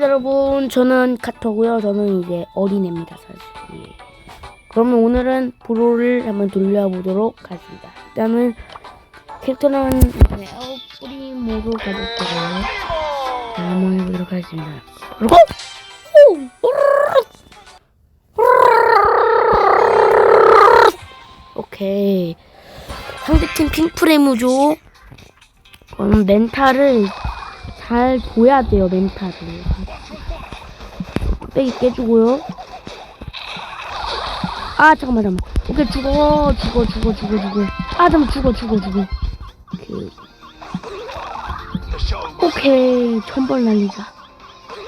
시청자 여러분, 저는 카터고요. 저는 이제 어린애입니다, 사실. 예. 그러면 오늘은 브로를 한번 돌려보도록 하겠습니다. 일단은 캐릭터는 이제 아웃프리모로 가볼게요. 자, 한번 해보도록 하겠습니다. 그리고 오! 오케이. 상대팀 핑프레무죠. 그럼 멘탈을 잘 보야 돼요, 멘탈을. 빼기 깨주고요. 아, 잠깐만, 잠깐만. 오케이, 죽어, 죽어, 죽어, 죽어, 죽어. 아, 잠깐만, 죽어, 죽어, 죽어. 오케이. 오케이, 천벌 날리자.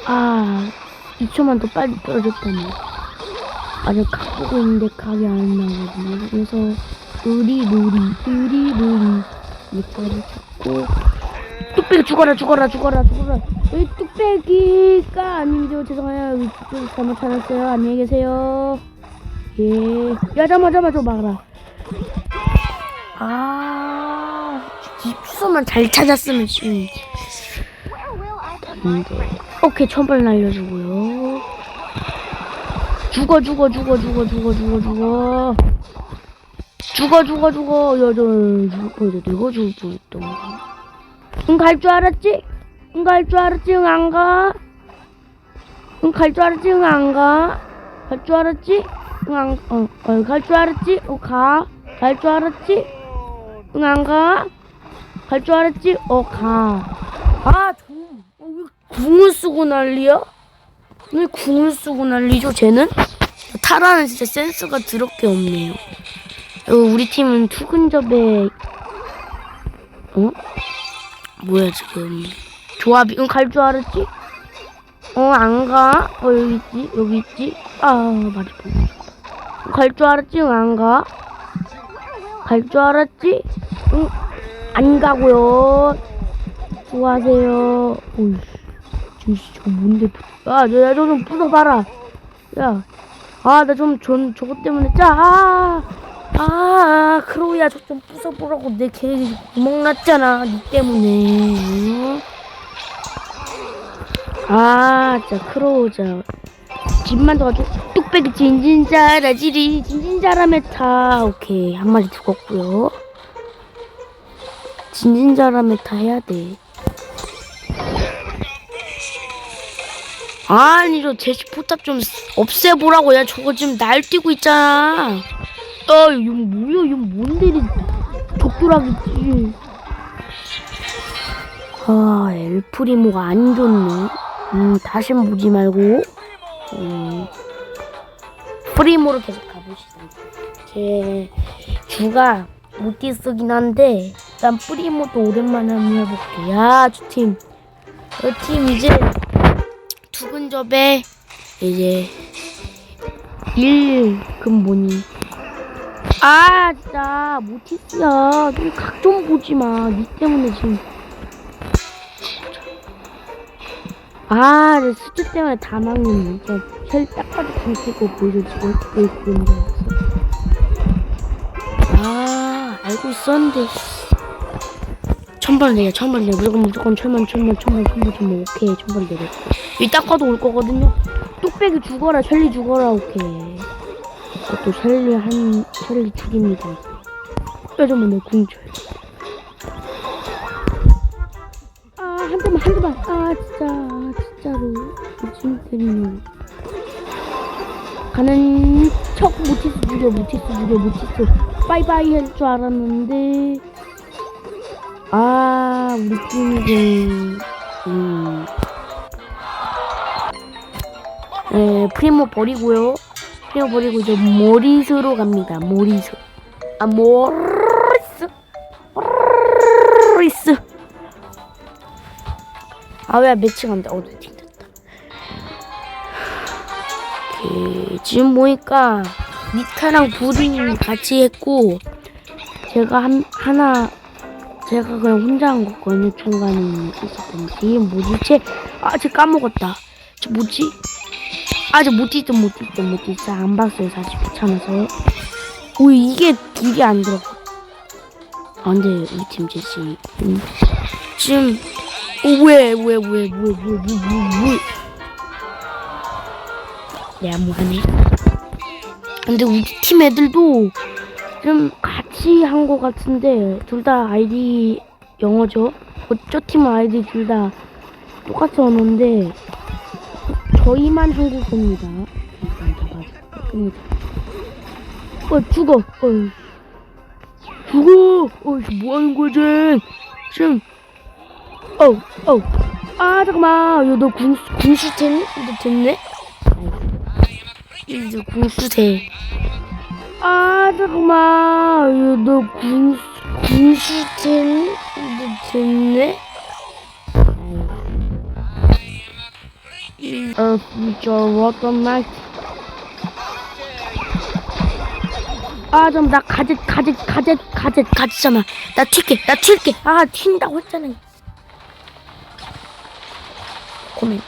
아, 2초만 더 빨리 떨어졌다니. 아직 각 보고 있는데 각이 안 나거든요. 그래서, 우리, 우리, 우리, 우리. 이까지 잡고. 뚝배기 죽어라, 죽어라, 죽어라, 죽어라. 여기 뚝배기가 아니죠. 죄송해요. 여기 뚝배기 잘못 찾았어요. 안녕히 계세요. 예. 야, 잠깐만, 잠깐만, 좀 막아라. 아, 이 주소만 잘 찾았으면. 근데. 오케이, 천벌 날려주고요. 죽어, 죽어, 죽어, 죽어, 죽어, 죽어, 죽어. 죽어, 죽어, 죽어. 야, 저, 죽어, 저, 내가 죽을 뻔했다. 응, 갈 줄 알았지? 응, 갈 줄 알았지? 응, 안 가? 응, 갈 줄 알았지? 응, 안 가? 갈 줄 알았지? 응, 안, 어, 어, 갈 줄 알았지? 어, 가. 갈 줄 알았지? 응, 안 가? 갈 줄 알았지? 어, 가. 아, 좀, 어, 왜 궁을 쓰고 난리야? 왜 궁을 쓰고 난리죠, 쟤는? 타라는 진짜 센스가 더럽게 없네요. 그리고 우리 팀은 투근접에, 어? 뭐야, 지금. 조합이, 응, 갈 줄 알았지? 어, 안 가? 어, 여기 있지? 여기 있지? 아, 말이 갈 줄 알았지? 응, 안 가? 갈 줄 알았지? 응, 안 가고요. 수고하세요. 오이씨, 저씨, 저 뭔데? 야, 야, 저좀 부숴봐라. 야, 아, 나 좀, 전, 저것 때문에, 짜, 아, 아, 크로우야, 저 좀 부숴보라고 내 계획이 구멍 났잖아, 니 때문에. 응? 아, 진짜 크로우, 자. 집만 도와줘. 뚝배기 진진자라 지리, 진진자라메타. 오케이, 한 마리 죽었고요. 진진자라메타 해야 돼. 아니, 저 제시 포탑 좀 없애보라고. 야, 저거 지금 날뛰고 있잖아. 아, 이거 뭐야? 이거 뭔데? 적돌하겠지. 아, 엘프리모가 안 좋네. 음, 다신 보지 말고. 음, 프리모로 계속 가보시다. 제 주가 모티스긴 한데, 일단 프리모도 오랜만에 한번 해볼게. 야, 저 팀. 저 팀 이제 두근접에 이제 1, 금 뭐니. 아, 진짜, 모티스야. 각좀 보지 마. 니 때문에 지금. 아, 내 수트 때문에 다 막는 진짜 혈딱 봐도 왜 그런 줄 알았어. 아, 알고 있었는데. 천벌 내려, 천벌 내려. 무조건, 무조건 천만, 천만, 천만, 천만, 천만. 오케이, 천벌 내려. 이딱 봐도 올 거거든요. 뚝배기 죽어라, 셜리 죽어라, 오케이. 또 셜리 한, 셜리 죽입니다. 빼주면 내 궁절. 아, 한 대만, 한 대만. 아, 진짜, 아, 진짜로. 미친 때리네. 가는 척 모티스 죽여, 모티스 죽여, 모티스. 빠이빠이 할 줄 알았는데. 아, 우리 팀이, 음. 네, 프리모 버리고요. 버리고 이제 모리스로 갑니다. 모리스. 아, 모리스. 모리스. 아, 왜 매칭 안 돼? 어, 매칭 됐다. 오케이. 지금 보니까 니카랑 부딩 같이 했고, 제가 한, 하나, 제가 그냥 혼자 한 거거든요. 중간에 있었던 게. 이게 뭐지? 쟤, 아, 쟤 까먹었다. 쟤 뭐지? 아직 못 있죠 못 있죠 못 있어 안 봤어요 사실. 귀찮아서. 오 이게 딜이 안 들어. 안돼 우리 팀 제시. 음. 지금 오왜왜왜왜왜왜왜왜 내가 뭐하네. 근데 우리 팀 애들도 좀 같이 한 거 같은데 둘 다 아이디 영어죠? 어, 저팀 아이디 둘 다 똑같이 언어인데 저희만 한국어입니다. 어 죽어. 어 죽어. 어 뭐 하는 거지? 지금 어우 어우 아 잠깐만 야너 군수 군수템 너 됐네? 이제 군수대 아 잠깐만 야 너 군 군수템 너 됐네? 어 진짜 어떤 말 아, 좀, 나 가젯, 가젯, 가젯, 가젯, 가젯잖아. 나 튈게, 나 튈게. 아, 튄다고 했잖아. 코멘트.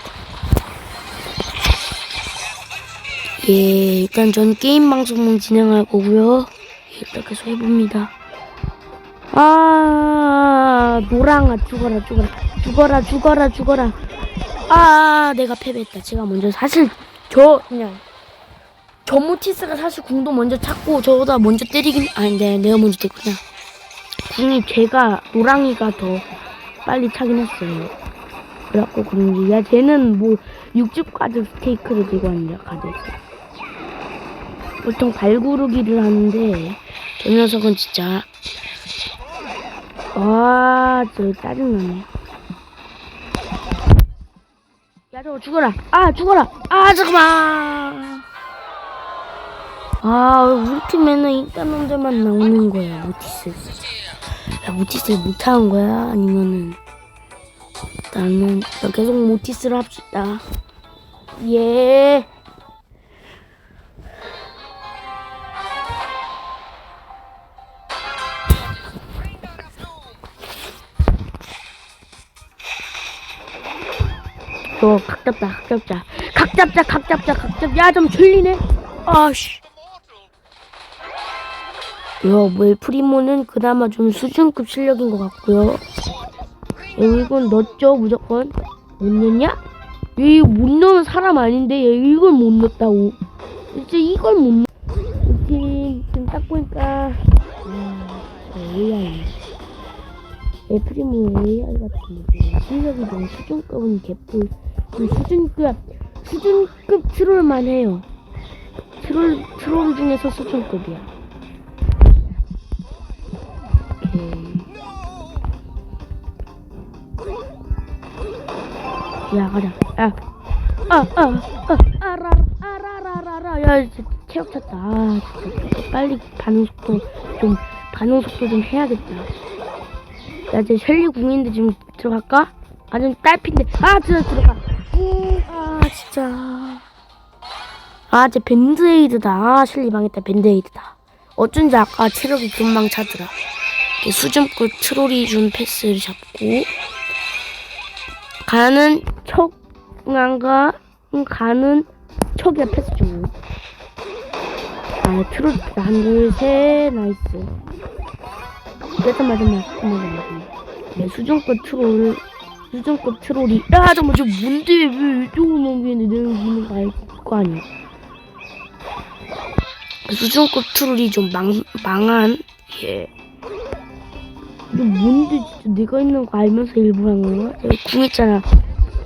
예, 일단 전 게임 방송을 진행할 거고요. 예, 일단 계속 해봅니다. 아, 노랑아, 죽어라, 죽어라. 죽어라, 죽어라, 죽어라. 아, 내가 패배했다. 제가 먼저 사실, 저, 그냥. 저모티스가 사실 궁도 먼저 찾고 저보다 먼저 때리긴 아닌데 내가 먼저 됐구나 궁이 제가 노랑이가 더 빨리 차긴 했어요 그래갖고 그런지 야 쟤는 뭐 육즙 가득 스테이크를 들고 왔냐 가득 보통 발구르기를 하는데 저 녀석은 진짜 아저 짜증나네 야 저거 죽어라 아 죽어라 아 잠깐만 아, 우리 팀에는 이딴 놈들만 나오는 거야, 모티스. 야, 모티스 못하는 거야? 아니면은, 나는, 나 계속 모티스를 합시다. 예. 저, 각 잡자, 각 잡자. 각 잡자, 각 잡자, 각 잡자. 야, 좀 졸리네? 아씨. 요, 웰 프리모는 그나마 좀 수준급 실력인 것 같고요. 야, 이건 넣었죠, 무조건. 못 넣냐? 야, 이거 못 넣으면 사람 아닌데, 야, 이걸 못 넣었다고. 진짜 이걸 못 넣... 지금, 지금 딱 보니까, 아, AI. 웰 프리모 AI 같은 거. 실력이 좀 수준급은 개뿔. 좀 수준급, 수준급 트롤만 해요. 트롤, 트롤 중에서 수준급이야. 야 가자 야아아아 아라라 아라라라라 야 진짜 체력 찼다 아 진짜 빨리 반응 속도 좀 반응 속도 좀 해야겠다 야 이제 셸리 궁인데 지금 들어갈까? 아니면 딸핀데. 아 들어 들어가. 아 진짜. 아쟤 밴드에이드다. 아 셸리 망했다. 밴드에이드다. 어쩐지 아까 체력이 금방 차더라. 이렇게 수준급 트롤이 준 패스를 잡고. 가는 척난가 가는 척이야 패스 주고 아 트롤 한둘셋. 나이스 잠깐만 잠깐만 잠깐만 잠깐만 네, 수준급 트롤 수준급 트롤이 야 잠깐만 저 뭔데 왜 이쪽으로 넘기는데 내가 보는 거 알고 거 아니야 수준급 트롤이 좀 망, 망한 예 이거 뭔데 진짜 내가 있는 거 알면서 일부러 한 거야? 여기 궁 있잖아.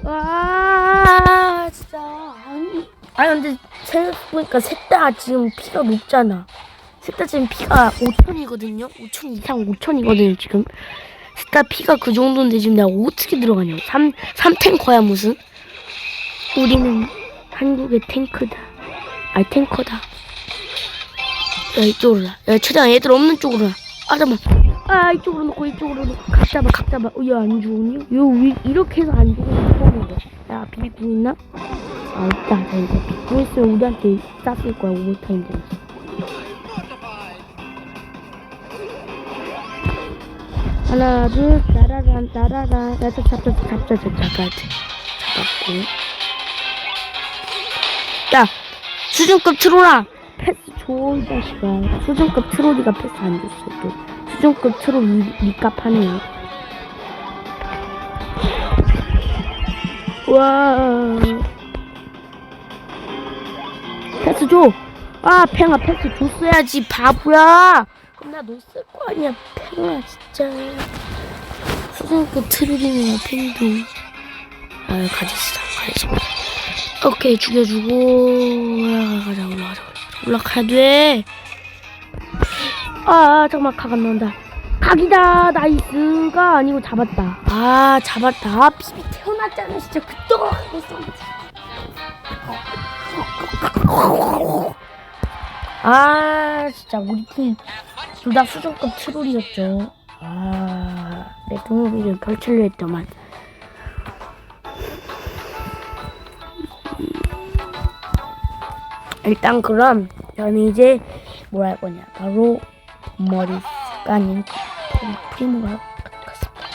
아 진짜 아니. 아니 근데 생각해보니까 셋 다 지금 피가 높잖아. 셋다 지금 피가 5천이거든요. 5천 이상 5천이거든요 지금. 셋다 피가 그 정도인데 지금 내가 어떻게 들어가냐? 3 3탱커야 무슨? 우리는 한국의 탱크다. 아 탱커다. 야 이쪽으로 라야 최대한 애들 없는 쪽으로 라아 잠깐만. 아 이쪽으로 놓고 이쪽으로 놓고 각 잡아 각 잡아 어, 얘안 죽었니? 요 위, 이렇게 해서 안 죽으면 처음인데 야 비비궁 있나? 아 있다 나 이거 비비궁 있으면 우리한테 쌌을 거야 오버타임 되면서 하나 둘 따라란 따라란. 야자 잡자 잡자 잡자 잡았고. 야 수준급 트롤아! 패스 줘이 자식아. 수준급 트롤이가 패스 안 줬어 또. 수준급 트롤 위, 위값하네요 와. 패스 줘. 아, 팽아 패스 줬어야지, 바보야. 너쓸거 아니야, 팽아, 진짜. 수상급 트롤이네, 팽도. 아, 가지시다, 가지. 오케이, 죽여주고. 올라가자, 올라가자, 올라가야 돼. 아, 잠깐만, 각 안 나온다. 각이다, 나이스가 아니고 잡았다. 아, 잡았다. 아, 비비 태어났잖아, 진짜. 하겠어. 아 진짜 우리 팀 둘 다 수준급 트롤이었죠. 아 내 동료를 펼치려 했더만. 일단 그럼 저는 이제 뭘 할 거냐 바로 머리 습관인 프리모가 갖겠습니다.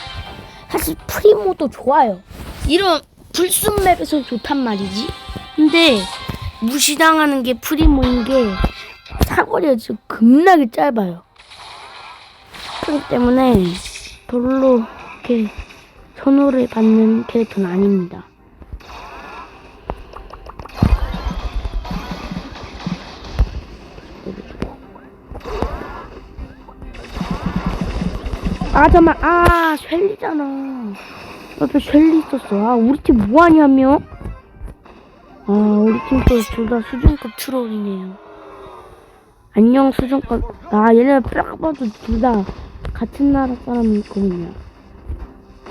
사실 프리모도 좋아요. 이런 불순 맵에서 좋단 말이지. 근데 무시당하는 게 프리모인 게 사거리가 지금 겁나게 짧아요. 그렇기 때문에 별로 이렇게 선호를 받는 캐릭터는 아닙니다. 아 잠만. 아 쉘리잖아. 옆에 쉘리 있었어. 아 우리 팀 뭐하냐며 아 우리 팀도 둘다 수준급 트롤이네요. 안녕 수준급. 아 얘네 딱 봐도 둘다 같은 나라 사람이 있거든요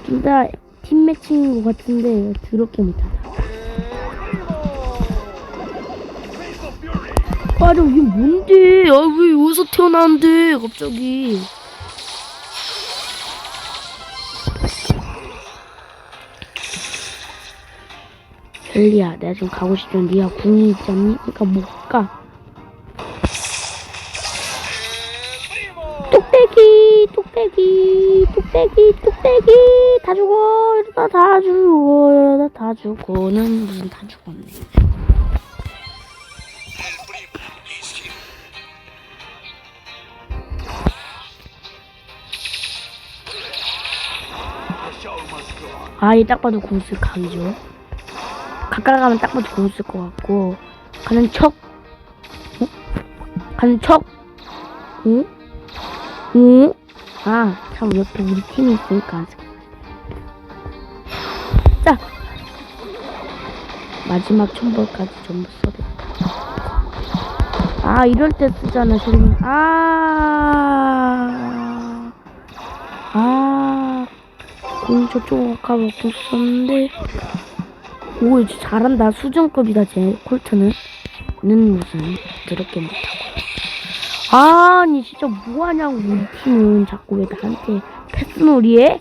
둘 다 팀 매칭인 것 같은데 더럽게 못하다. 아니 이게 뭔데? 아왜 여기서 태어났는데? 갑자기. 젤리야, 내가 지금 가고 싶은데 니가 궁이 있지 않니? 그러니까 못 가. 뚝배기, 뚝배기, 뚝배기, 뚝배기, 다 죽어, 이러다 다 죽어, 이러다 다 죽고는 무슨 다 죽었네. 아, 이 딱 봐도 궁쓸 각이죠. 가까이 가면 딱 봐도 궁쓸것 같고 가는 척 어? 가는 척 응? 응? 아, 참 옆에 우리 팀이 있으니까 같아. 자! 마지막 천벌까지 전부 써야겠다. 아, 이럴 때 쓰잖아, 저는. 아, 아, 공 저쪽 가고 썼는데. 오, 이제 잘한다. 수준급이다, 제 콜트는. 는 무슨, 더럽게 못하고. 아니, 진짜 뭐하냐고, 우리 팀은. 자꾸 왜 나한테 패스놀이해?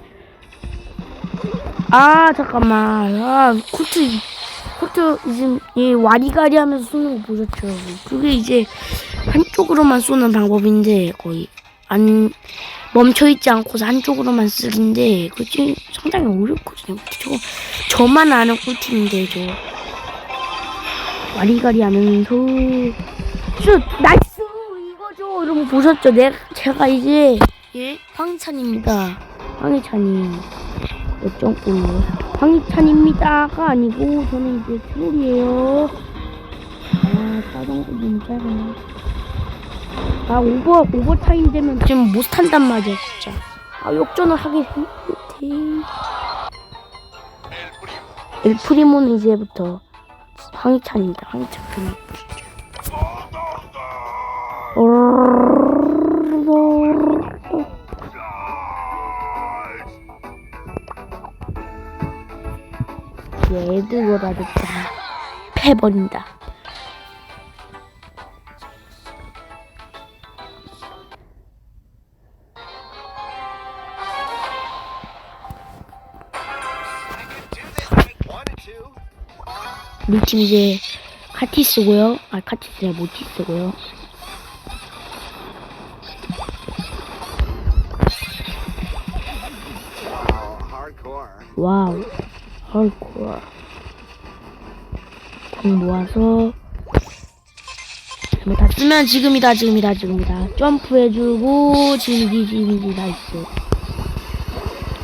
아, 잠깐만. 아, 콜트, 콜트, 지금, 이 와리가리 하면서 쏘는 거 보셨죠? 그게 이제, 한쪽으로만 쏘는 방법인데, 거의, 안, 멈춰있지 않고서 한쪽으로만 쓰는데, 그게 상당히 어렵거든요. 저거, 저만 아는 꿀팁인데 저 와리가리 하면서 슛 여러분 보셨죠? 내 제가 이제 예? 황희찬입니다. 황희찬이 몇점골 황희찬입니다가 아니고 저는 이제 트롤이에요. 아 자전거 너무 아 오버 오버 타임 되면 지금 못 탄단 말이야 진짜. 아 역전을 하기 못해. 엘프리모는 이제부터 황희찬입니다. 황희찬. 보시죠. 얘들보다도 패버린다. 우리 팀 이제 카티 쓰고요. 아 카티 쓰야 모티 쓰고요. 와우. 헐코어 공 모아서. 뭐다 쓰면 지금이다 지금이다 지금이다. 점프해주고 지금이지 지금이지 나이스.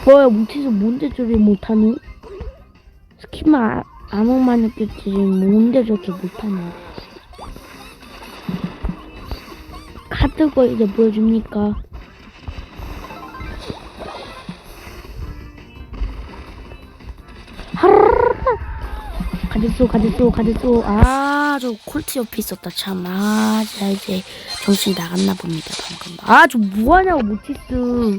뭐야 못해서 뭔데 저리 못하니? 스킵만 아- 아무만 느꼈지. 뭔데 저렇게 못하냐 뜨거 이제 보여줍니까? 가졌어, 가졌어, 가졌어. 아, 저 콜트 옆에 있었다, 참. 아, 자, 이제 정신이 나갔나 봅니다, 방금. 아, 저 뭐하냐고, 모티스.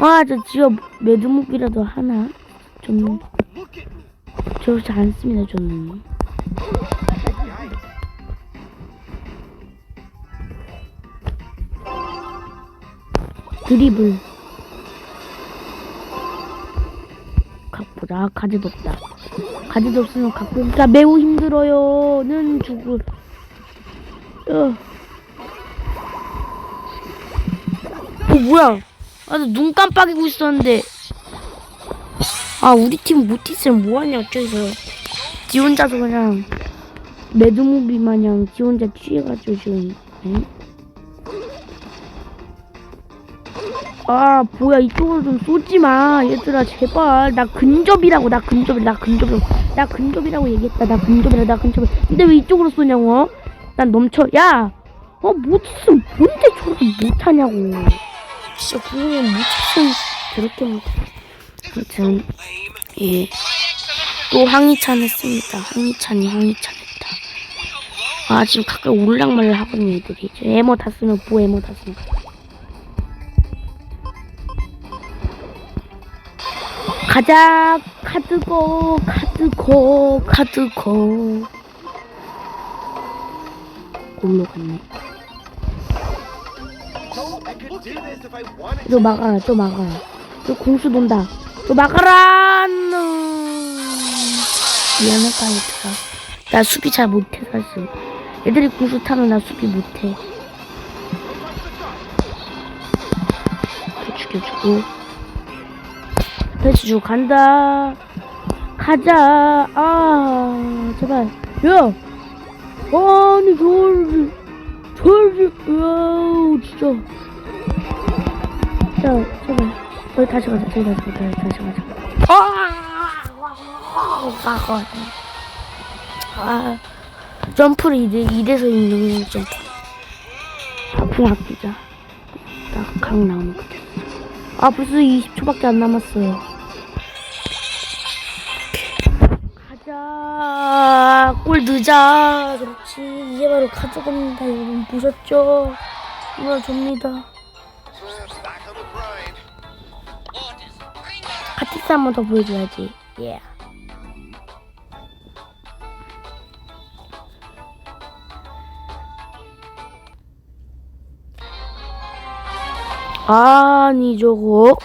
아, 저 지어 매드목이라도 하나? 좀, 저잘안 씁니다, 저는. 드리블. 각보다 가지도 없다. 가지도 없으면 갖고 오기가 매우 힘들어요. 는 죽을. 어. 어 뭐야? 아, 나눈 깜빡이고 있었는데. 아, 우리 팀 모티스는 뭐하냐, 어쩌서. 지 혼자서 그냥, 매드무비 마냥 지 혼자 취해가지고 지금, 응? 아, 뭐야, 이쪽으로 좀 쏘지 마. 얘들아, 제발. 나 근접이라고, 나 근접, 나 근접이라고. 나 근접이라고 얘기했다. 나 근접이라, 나 근접. 근데 왜 이쪽으로 쏘냐고? 어? 난 넘쳐. 야! 어, 모티스 뭔데 저렇게 못하냐고. 진짜 그러면 모티스 저렇게 못해. 아무튼, 예. 또 황희찬 했습니다. 황희찬이 황희찬 했다. 아, 지금 가끔 올락말락 하거든요, 애들이. 에머 다 쓰면, 뭐 에머 다 쓰면. 가자. 카드고 카드고 카드고. 골로 갔네. 또 막아라 또 막아라 또 공수 돈다. 또 막아라 노. 미안하다 얘들아 나 수비 잘 못해 사실. 애들이 공수 타면 나 수비 못해. 죽여주고 배치주 간다. 가자. 아, 제발. 야! 아니, 저를, 저를, 으아, 진짜. 자, 제발. 저기 다시 가자, 저기 다시 가자, 다시 가자. 아! 아, 아, 점프를 이래, 이래서 있는 점프. 아픔 아끼자. 딱각 나오는 거. 아, 벌써 20초밖에 안 남았어요. 골 늦어. 그렇지. 이게 바로 가져갑니다. 여러분 보셨죠? 이거 줍니다. 카티스 한 번 더 보여줘야지. 예. 아니 저거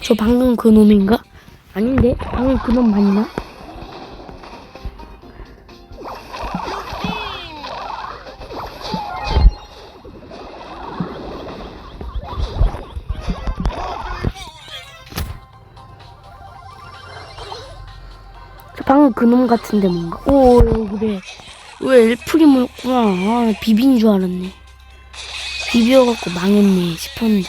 저 방금 그 놈인가? 아닌데 방금 그놈 맞나? 그놈 같은데 뭔가. 오 그래. 왜 엘프리모였구나. 아 비빈 줄 알았네. 비벼갖고 망했네 싶었는데.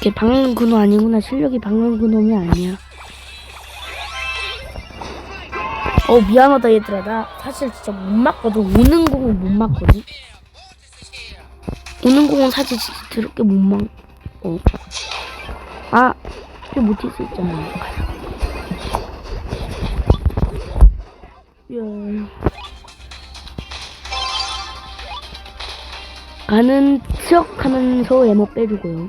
걔 방금 그놈 아니구나. 실력이 방금 그놈이 아니야. 어 미안하다 얘들아. 나 사실 진짜 못 맞거든. 오는 공은 못 맞거든. 오는 공은 사실 진짜 더럽게 못 맞.. 어. 아수 있잖아 가는 척 하면서 에모 빼주고요.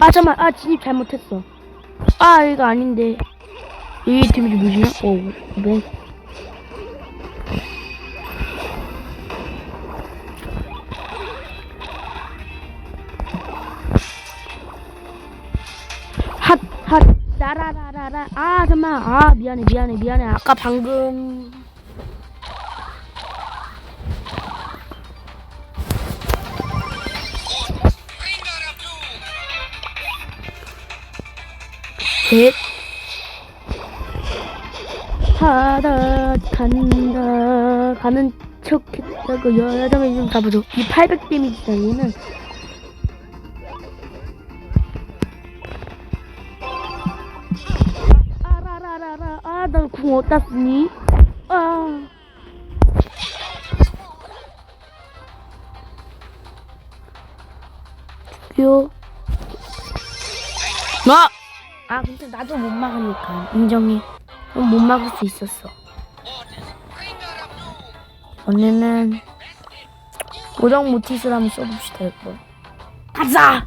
아, 잠깐만. 아, 진입 잘못했어. 아, 이거 아닌데. 이 팀이 뭐지나? 오, 네. 아, 미안해, 미안해, 미안해. 아까 방금. 셋. 하다 간다 가는 척 했다고 여자면 좀 가보죠 이800 데미지다 얘는 어디다 쓰니? 아. 요. 나! 아, 근데 나도 못 막으니까. 인정해. 넌못 막을 수 있었어. 언니는 고정 모티스를 한번 써봅시다, 이거. 가자!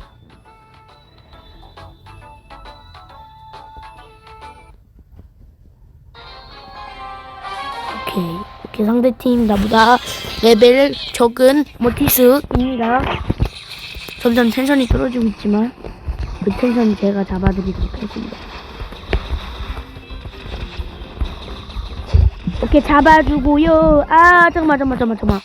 이. 오케이, 상대팀 나보다 레벨 적은 모티스입니다. 점점 텐션이 떨어지고 있지만 그 텐션 제가 잡아드리도록 하겠습니다. 오케이 잡아주고요. 아 잠깐만 잠깐만 잠깐만.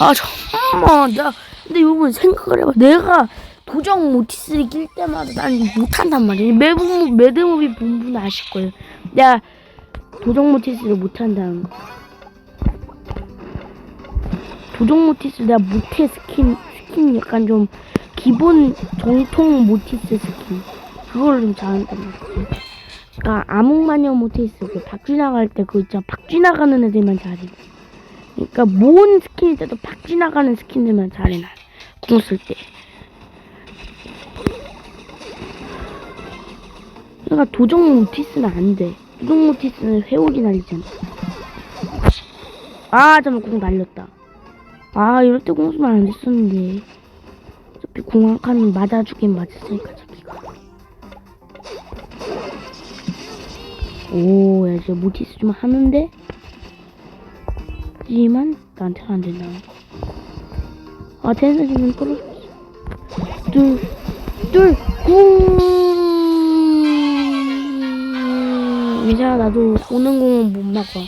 아 잠깐만 나 근데 여러분 생각을 해봐. 내가 도정 모티스를 낄 때마다 난 못한단 말이야. 매부 매드무비 본분 아실 거예요. 내가 도정 모티스를 못한다는 거. 도정 모티스 내가 못해 스킨 스킨 약간 좀 기본 정통 모티스 스킨 그걸 좀 잘한단 말이야. 그러니까 암흑마녀 모티스 그 박쥐 나갈 때 그거 있잖아 박쥐 나가는 애들만 잘해. 그러니까 뭔 스킨일 때도 박쥐 나가는 스킨들만 잘해 난. 궁쓸 때. 그러니까 도정 모티스는 안 돼. 도정 모티스는 회오리 날리잖아. 아 잠깐 공 날렸다. 아 이럴 때 공수만 안 됐었는데. 어차피 공한 칸은 맞아주긴 맞았으니까 자기가. 오 야 이제 모티스 좀 하는데? 하지만 나한테는 안 된다. 아 텐션 좀 떨어졌어. 둘둘궁 괜찮아 나도 오는 공은 못 막아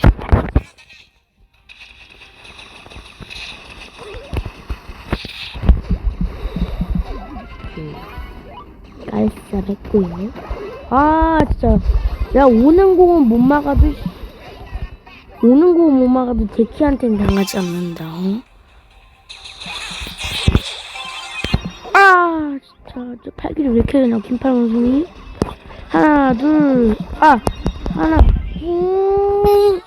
깔쌈 했고요. 아 진짜 내가 오는 공은 못 막아도 오는 공은 못 막아도 데키한테는 당하지 않는다. 어? 아 진짜 저 팔기를 왜 이렇게 되나 긴팔 원숭이 하나 둘아 하나 음.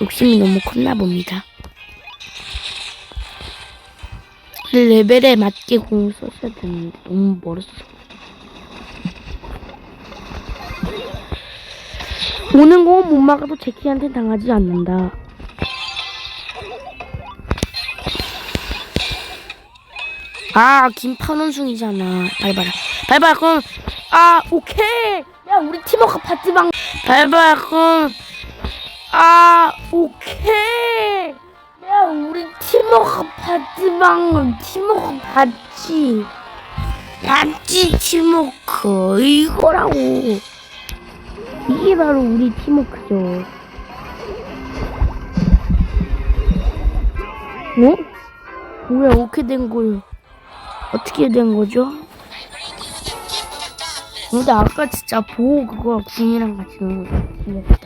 욕심이 너무 컸나 봅니다. 그 레벨에 맞게 공을 썼어야 되는데 너무 멀었어. 오는 공은 못 막아도 제키한테 당하지 않는다. 아, 김판원숭이잖아. 밟아라. 밟아라, 그럼. 아, 오케이. 야, 우리 팀워크 파티방. 밟아라, 그럼. 아, 오케이. 야, 우리 팀워크 파티방은 팀워크 받지. 받지, 팀워크. 이거라고. 이게 바로 우리 팀워크죠. 어? 뭐야, 어떻게 된 거예요? 어떻게 된 거죠? 근데 아까 진짜 보호 그거 궁이랑 같이 넣은 거 귀엽다.